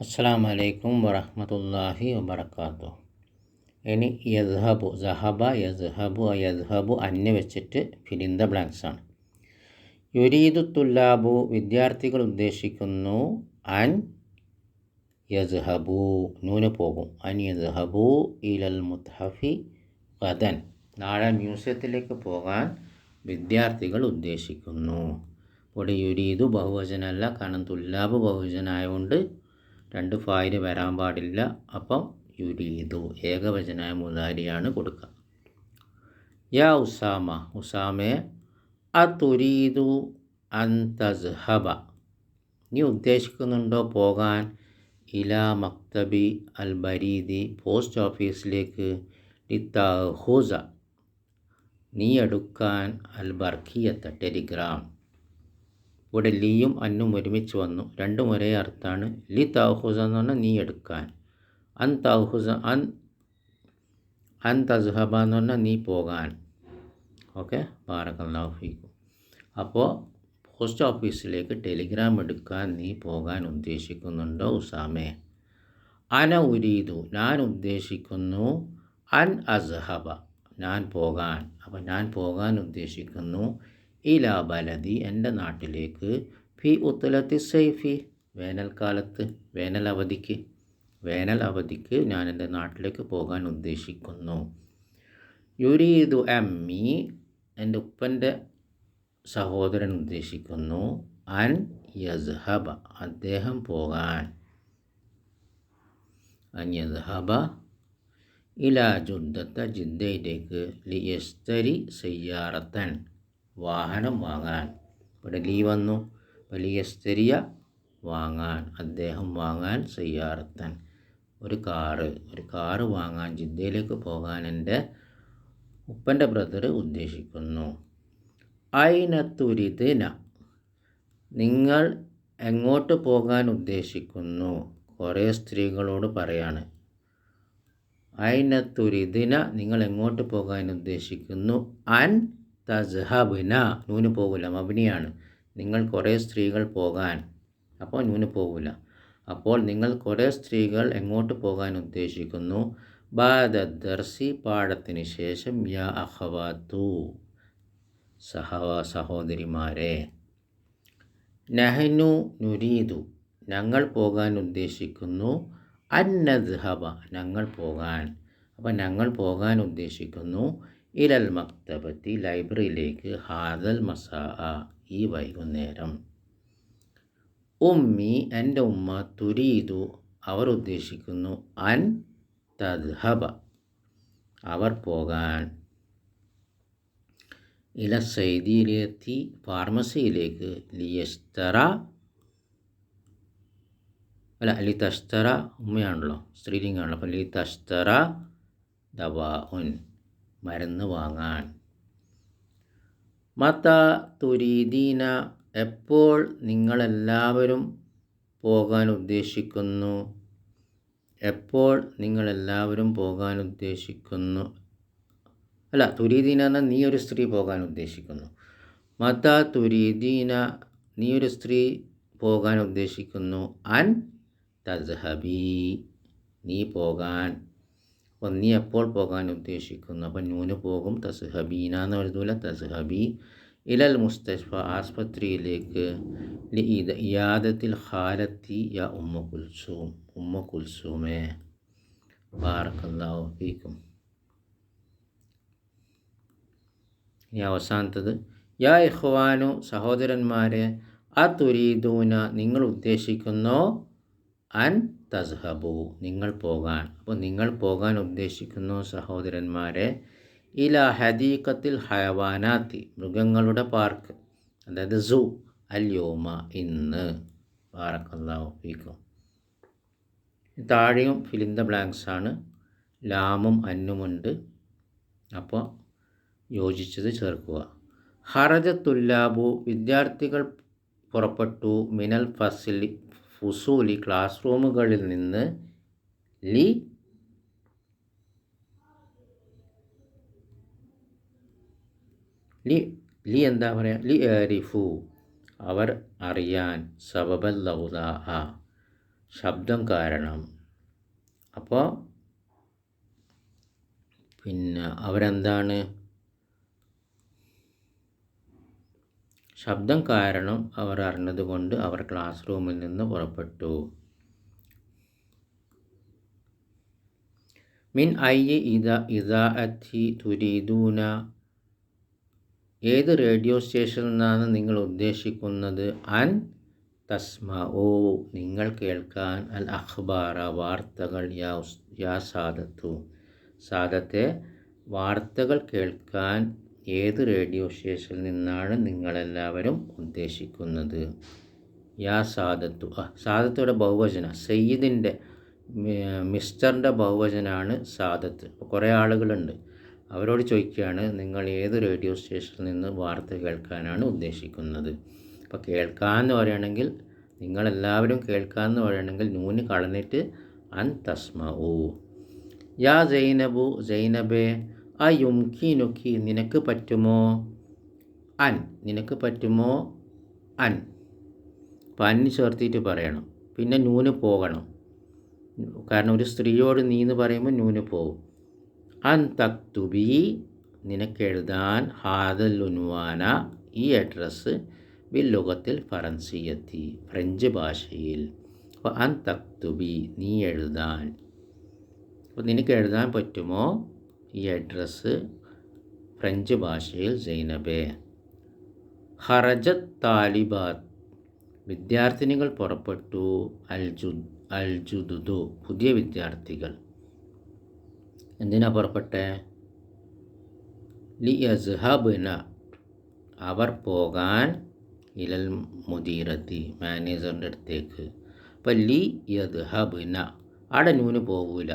അസ്സാം വലൈക്കും വറഹമത്തല്ലാഹി വബർക്കാത്തു ഇനി യദ്ഹബു സഹബ യദ്ഹബു യദ്ഹബു അന്യ വെച്ചിട്ട് ഫിലിന്ദ ബ്ലാങ്ക്സ് ആണ്. യുരീദു തുല്ലാബു വിദ്യാർത്ഥികൾ ഉദ്ദേശിക്കുന്നു അൻ യസ്ഹബു നൂന് പോകും. അൻ യസ്ഹബു ഇലൽ മുത്തഹഫി ഖദൻ നാളെ മ്യൂസിയത്തിലേക്ക് പോകാൻ വിദ്യാർത്ഥികൾ ഉദ്ദേശിക്കുന്നു. ഇവിടെ യുരീദു ബഹുവചനമല്ല കാരണം തുല്ലാബ് ബഹുവചനായതുകൊണ്ട് രണ്ട് ഫായിൽ വരാൻ പാടില്ല. അപ്പം യുരീദു ഏകവചനായ മുതാരിയാണ് കൊടുക്കുക. യാ ഉസാമ ഉസാമെ അതുരീദു അൻ തസ്ഹബ. നീ ഉദ്ദേശിക്കുന്നുണ്ടോ പോകാൻ? ഇല മക്തബി അൽ ബരീദി പോസ്റ്റ് ഓഫീസിലേക്ക് ലിത്താഹൂസ. നീ എടുക്കാൻ അൽ ബർഖിയത്ത ടെലിഗ്രാം. ഇവിടെ ലിയും അന്നും ഒരുമിച്ച് വന്നു. രണ്ടും ഒരേ അർത്ഥമാണ് ലി താഹുസ എന്ന് പറഞ്ഞാൽ നീ എടുക്കാൻ. അൻ താഹുസ അൻ അൻ തസ്ഹബ എന്ന് പറഞ്ഞാൽ നീ പോകാൻ. ഓക്കെ? ബാറക്കല്ലാഹു ഫീക്കും. അപ്പോൾ പോസ്റ്റ് ഓഫീസിലേക്ക് ടെലിഗ്രാം എടുക്കാൻ നീ പോകാൻ ഉദ്ദേശിക്കുന്നുണ്ടോ ഉസാമേ? അന ഉരീതു ഞാൻ ഉദ്ദേശിക്കുന്നു അൻ അസ്ഹബ. ഞാൻ പോകാൻ. അപ്പോൾ ഞാൻ പോകാൻ ഉദ്ദേശിക്കുന്നു ഇലാ ബലദി എന്റെ നാട്ടിലേക്ക്. ഫി ഉത്തലത്തി സൈഫി വേനൽക്കാലത്ത് വേനൽ അവധിക്ക്. വേനൽ അവധിക്ക് ഞാൻ എന്റെ നാട്ടിലേക്ക് പോകാൻ ഉദ്ദേശിക്കുന്നു. യുരീദു അമ്മി എന്റെ ഉപ്പന്റെ സഹോദരൻ ഉദ്ദേശിക്കുന്നു. അൻ യസ്ഹബ അദ്ദേഹം പോകാൻ. അൻ യസ്ഹബ ഇലാ ജുദ്ദത്ത ജിദ്ദയിലേക്ക് ലിയസ്തരി സയ്യാറത്തൻ. വാഹനം വാങ്ങാൻ. ഇവിടെ വന്നു. വലിയ വലിയസ്തരിയ വാങ്ങാൻ. അദ്ദേഹം വാങ്ങാൻ സയ്യാറത്തൻ. ഒരു കാറ്. ഒരു കാറ് വാങ്ങാൻ ജിദ്ദയിലേക്ക് പോകാൻ എന്റെ ഉപ്പന്റെ ബ്രദർ ഉദ്ദേശിക്കുന്നു. ഐനത്തുരിദിന നിങ്ങൾ എങ്ങോട്ട് പോകാൻ ഉദ്ദേശിക്കുന്നു? കുറേ സ്ത്രീകളോട് പറയാണ്. ഐനത്തുരിദിന നിങ്ങൾ എങ്ങോട്ട് പോകാൻ ഉദ്ദേശിക്കുന്നു? അൻ തസ്ഹബിന നൂന് പോകില്ല മബിനിയാണ്. നിങ്ങൾ കുറേ സ്ത്രീകൾ പോകാൻ. അപ്പോൾ നൂന് പോകില്ല അപ്പോൾ നിങ്ങൾ കുറേ സ്ത്രീകൾ എങ്ങോട്ട് പോകാൻ ഉദ്ദേശിക്കുന്നു? ബാദർസി പാഠത്തിന് ശേഷം യാ അഹവാത്തു സഹവ സഹോദരിമാരെ നഹനു നുരീതു ഞങ്ങൾ പോകാൻ ഉദ്ദേശിക്കുന്നു. അന്നദ്ഹബ ഞങ്ങൾ പോകാൻ. അപ്പം ഞങ്ങൾ പോകാൻ ഉദ്ദേശിക്കുന്നു. ഇലൽ മക്തബത്തി ലൈബ്രറിയിലേക്ക് ഹാദൽ മസാ ഈ വൈകുന്നേരം. ഉമ്മി എന്റെ ഉമ്മ തുരീതു അവർ ഉദ്ദേശിക്കുന്നു അൻ തദ്ഹബ അവർ പോകാൻ. ഇല സൈദിയിലെത്തി ഫാർമസിയിലേക്ക് ലിയസ്തറ അല്ല ലി തസ്തറ ഉമ്മയാണല്ലോ സ്ത്രീലിംഗാണല്ലോ അപ്പോൾ ലി തസ്തറ ദവാ ഉൻ മരുന്ന് വാങ്ങാൻ. മത തുരീദീന എപ്പോൾ നിങ്ങളെല്ലാവരും പോകാൻ ഉദ്ദേശിക്കുന്നു? എപ്പോൾ നിങ്ങളെല്ലാവരും പോകാൻ ഉദ്ദേശിക്കുന്നു? അല്ല തുരീദീന എന്നാൽ നീ ഒരു സ്ത്രീ പോകാൻ ഉദ്ദേശിക്കുന്നു. മത തുരീദീന നീ ഒരു സ്ത്രീ പോകാൻ ഉദ്ദേശിക്കുന്നു. അൻ തസ്ഹബി നീ പോകാൻ അപ്പോൾ നീ എപ്പോൾ പോകാൻ ഉദ്ദേശിക്കുന്നു. അപ്പം നൂന് പോകും. തസ്ഹബീന എന്ന് എഴുതൂല. തസ്ഹബി ഇലൽ മുസ്തഷ്ഫ ആസ്പത്രിയിലേക്ക് യാദത്തിൽ ഹാലത്തി യ ഉമ്മ കുൽസൂം. ഉമ്മ കുൽസൂമേ. ബാർക്കല്ലാഹിക്കും ഇനി അവസാനത്തത്. യാ ഇഹ്വാനു സഹോദരന്മാരെ ആ തുരീദൂന നിങ്ങൾ ഉദ്ദേശിക്കുന്നോ അൻ തസ്ഹബു നിങ്ങൾ പോകാൻ. അപ്പോൾ നിങ്ങൾ പോകാൻ ഉദ്ദേശിക്കുന്നു സഹോദരന്മാരെ ഇല ഹദീഖത്തിൽ ഹയവാനാത്തി മൃഗങ്ങളുടെ പാർക്ക് അതായത് സു അല്യോമ ഇന്ന്. പാറക്കല്ലാഹു ഫീക്കും താഴെയും ഫിലിന്ത ബ്ലാങ്ക്സ് ആണ് ലാമും അന്നുമുണ്ട് അപ്പോൾ യോജിച്ചത് ചേർക്കുക. ഹറജത്തുല്ലാബു വിദ്യാർത്ഥികൾ പുറപ്പെട്ടു മിനൽ ഫസിലി ഫുസൂലി ക്ലാസ് റൂമുകളിൽ നിന്ന് ലി ലി ലി എന്താ പറയുക ലി ആരിഫു അവർ അറിയാൻ സബബൽ ലൗദാഹ. ശബ്ദം കാരണം. അപ്പോൾ പിന്നെ അവരെന്താണ്? ശബ്ദം കാരണം അവർ അറിഞ്ഞതുകൊണ്ട് അവർ ക്ലാസ് റൂമിൽ നിന്ന് പുറപ്പെട്ടു. മിൻ ഐ ഇത ഇതാഅത്തി തുരീദൂന. ഏത് റേഡിയോ സ്റ്റേഷനിൽ നിന്നാണ് നിങ്ങൾ ഉദ്ദേശിക്കുന്നത്? അൻ തസ്മ ഓ നിങ്ങൾ കേൾക്കാൻ അൽ അഖ്ബാറ വാർത്തകൾ യാ യാ സാദത്തു. സാദത്തെ വാർത്തകൾ കേൾക്കാൻ ഏത് റേഡിയോ സ്റ്റേഷനിൽ നിന്നാണ് നിങ്ങളെല്ലാവരും ഉദ്ദേശിക്കുന്നത്? യാ സാദത്തു. ആ സാദത്തുടെ ബഹുവചന. സയ്യിദിന്റെ മിസ്റ്ററിന്റെ ബഹുവചനാണ് സാദത്ത്. കുറേ ആളുകളുണ്ട്. അവരോട് ചോദിക്കുകയാണ് നിങ്ങൾ ഏത് റേഡിയോ സ്റ്റേഷനിൽ നിന്ന് വാർത്ത കേൾക്കാനാണ് ഉദ്ദേശിക്കുന്നത്? അപ്പോൾ കേൾക്കാമെന്ന് പറയുകയാണെങ്കിൽ നിങ്ങളെല്ലാവരും കേൾക്കാമെന്ന് പറയുകയാണെങ്കിൽ നൂന് കളഞ്ഞിട്ട് അൻ തസ്മ ഊ യാ ജൈനബു സൈനബെ യുംകിനുക്കി നിനക്ക് പറ്റുമോ? അൻ. നിനക്ക് പറ്റുമോ? അൻ. അപ്പം അന്ന് ചേർത്തിട്ട് പറയണം. പിന്നെ നൂന് പോകണം. കാരണം ഒരു സ്ത്രീയോട് നീ എന്ന് പറയുമ്പോൾ നൂന് പോകും അൻ തക്തുബി നിനക്ക് എഴുതാൻ ഹാദൽ ഉൻവാന ഈ അഡ്രസ്സ് ബില്ലുഖത്തിൽ ഫറൻസിയത്തി ഫ്രഞ്ച് ഭാഷയിൽ. അപ്പോൾ അൻ തക്തുബി നീ എഴുതാൻ. അപ്പോൾ നിനക്ക് എഴുതാൻ പറ്റുമോ? ഈ അഡ്രസ്സ് ഫ്രഞ്ച് ഭാഷയിൽ സൈനബെ. ഹറജത് താലിബാത്ത്. വിദ്യാർത്ഥിനികൾ പുറപ്പെട്ടു. അൽജു അൽജുദുദു പുതിയ വിദ്യാർത്ഥികൾ. എന്തിനാ പുറപ്പെട്ടെ? ലി അസ്ഹബിന. അവർ പോകാൻ ഇലൽ മുദീറത്തി മാനേജറിന്റെ അടുത്തേക്ക്. അപ്പം ലി യദ്ഹബിന അവിടെ നൂന് പോകൂല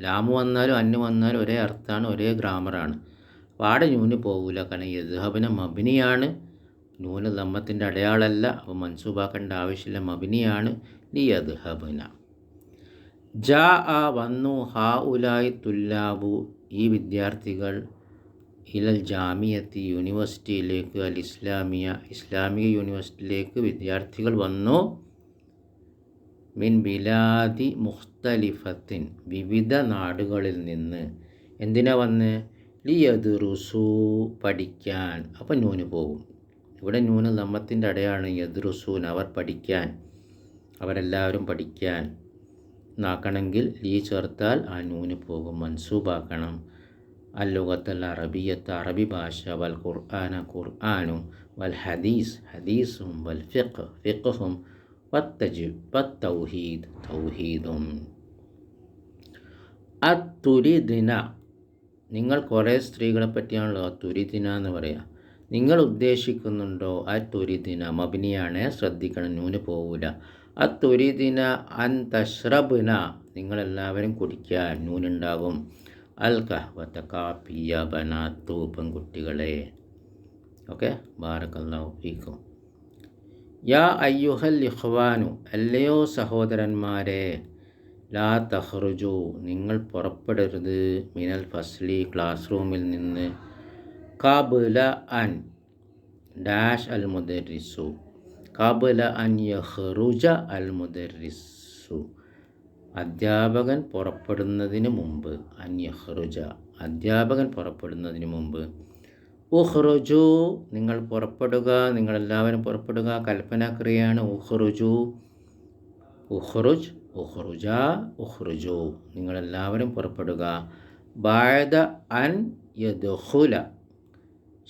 ലാമു വന്നാലും അന്ന് വന്നാലും ഒരേ അർത്ഥമാണ് ഒരേ ഗ്രാമറാണ്. പാടെ ന്യൂന് നൂന് പോകൂല കാരണം യദ്ഹബിന മബിനിയാണ്. നൂന് ദമ്മത്തിന്റെ അടയാളമല്ല അപ്പോൾ മൻസൂബാക്കേണ്ട ആവശ്യമില്ല. മബിനിയാണ്. നീ യദ്ഹബിന. ജാ ആ വന്നു. ഹാ ഉലായി തുല്ലാബു. ഈ വിദ്യാർത്ഥികൾ ഇലൽ ജാമിയത്തി യൂണിവേഴ്സിറ്റിയിലേക്ക് അൽ ഇസ്ലാമിയ ഇസ്ലാമിക യൂണിവേഴ്സിറ്റിയിലേക്ക് വിദ്യാർത്ഥികൾ വന്നു. മിൻ ബിലാദി മുഖ്തലിഫത്തിൻ വിവിധ നാടുകളിൽ നിന്ന്. എന്തിനാ വന്ന്? ലിയദുറുസു പഠിക്കാൻ. അപ്പം നൂന് പോകും. ഇവിടെ നൂന് നമ്മത്തിന്റെ അടയാണ് യദുറുസൂൻ അവർ പഠിക്കാൻ. അവരെല്ലാവരും പഠിക്കാൻ. എന്നാക്കണമെങ്കിൽ ലീ ചേർത്താൽ ആ നൂന് പോകും. മൻസൂബാക്കണം. അല്ലുഗത്തൽ അറബിയത്ത് അറബി ഭാഷ. വൽ ഖുർആന ഖുർആാനും വൽ ഹദീസ് ഹദീസും വൽ ഫിഖ്. ഫിഖും വത്തൗഹീദ് തൗഹീദും. അത്തുരിദിന. നിങ്ങൾ കുറേ സ്ത്രീകളെ പറ്റിയാണല്ലോ അത്തുരിദിന എന്ന് പറയുക നിങ്ങൾ ഉദ്ദേശിക്കുന്നുണ്ടോ അത്തുരിദിന? മബിനിയാണ് ശ്രദ്ധിക്കണം നൂന് പോവില്ല അത്തുരിദിന അൻ തഷ്റബിന. നിങ്ങളെല്ലാവരും കുടിക്കാൻ നൂനുണ്ടാകും അൽ കഹ്വത്ത കാപ്പിയ ബനാത്തു പെൺകുട്ടികളെ. ഓക്കെ? ബാറക്കല്ലാഹു ഫീക്കും. യാ അയ്യുഹൽ ഇഖ്വാനു അല്ലയോ സഹോദരന്മാരെ ലാ തഹ്റുജു നിങ്ങൾ പുറപ്പെടരുത്. മിനൽ ഫസ്ലി ക്ലാസ് റൂമിൽ നിന്ന് കാബുല അൻ ഡാഷ് അൽ മുദരിസു. കാബുല അൻ യഹ്റുജ അൽ മുദരിസു. അധ്യാപകൻ പുറപ്പെടുന്നതിന് മുമ്പ് അൻ യഹ്റുജ അധ്യാപകൻ പുറപ്പെടുന്നതിന് മുമ്പ് ഉഹ്റുജു നിങ്ങൾ പുറപ്പെടുക നിങ്ങളെല്ലാവരും പുറപ്പെടുക കൽപ്പനാക്രിയാണ് ഉഹ്റുജു ഉഹ്റുജ് ഉഹ്റുജ ഉഹ്റുജു നിങ്ങളെല്ലാവരും പുറപ്പെടുക. ബായത അൻ യദുഹുല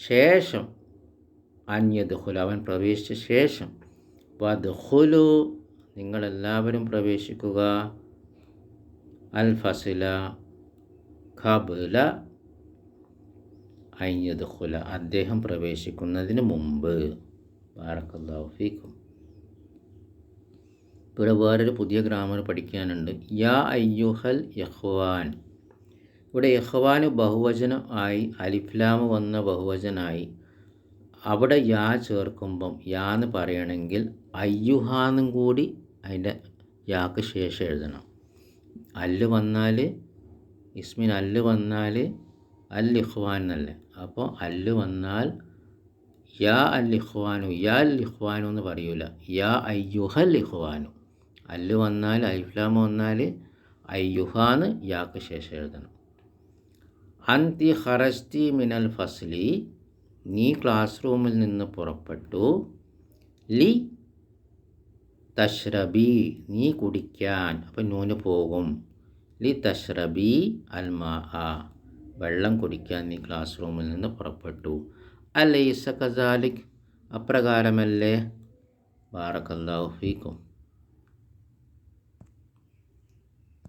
ശേഷം അൻ യദുഹുല അവൻ പ്രവേശിച്ച ശേഷം. വദുഹുലു നിങ്ങളെല്ലാവരും പ്രവേശിക്കുക. അൽ ഫസില ഖബുല. അയ്യദ്ഖുല അദ്ദേഹം പ്രവേശിക്കുന്നതിന് മുമ്പ്. ബാറക്കല്ലാഫിക്കും ഇവിടെ വേറൊരു പുതിയ ഗ്രാമർ പഠിക്കാനുണ്ട്. യാ അയ്യുഹൽ യഹ്വാൻ. ഇവിടെ യഹ്വാന് ബഹുവചനം ആയി അലിഫ്ലാമ് വന്ന ബഹുവചനായി. അവിടെ യാ ചേർക്കുമ്പം യാ എന്ന് പറയണമെങ്കിൽ അയ്യുഹാന്നും കൂടി അതിന്റെ യാക്ക് ശേഷം എഴുതണം. അല്ല് വന്നാൽ ഇസ്മിൻ അല്ല് വന്നാൽ അൽ ഇഹ്വാൻ എന്നല്ലേ? അപ്പോൾ അല്ല് വന്നാൽ യാ അൽ ഇഖ്വാനു യാ അൽ ഇഖ്വാനു എന്ന് പറയൂല. യാ അയ്യുഹൽ ഇഖ്വാനു അല്ല് വന്നാൽ അലിഫ്ലാം വന്നാൽ അയ്യുഹാന്ന് യാക്ക് ശേഷം എഴുതണം. അന്തി ഹറസ്തി മിനൽ ഫസ്ലി നീ ക്ലാസ് റൂമിൽ നിന്ന് പുറപ്പെട്ടു. ലി തഷ്റബി നീ കുടിക്കാൻ. അപ്പം നൂന് പോകും. ലി തഷ്റബി അൽമാ വെള്ളം കുടിക്കാൻ നീ ക്ലാസ് റൂമിൽ നിന്ന് പുറപ്പെട്ടു. അലൈസ കസാലിക്. അപ്രകാരമല്ലേ? ബാറക്കല്ലാഹു ഫീക്കും.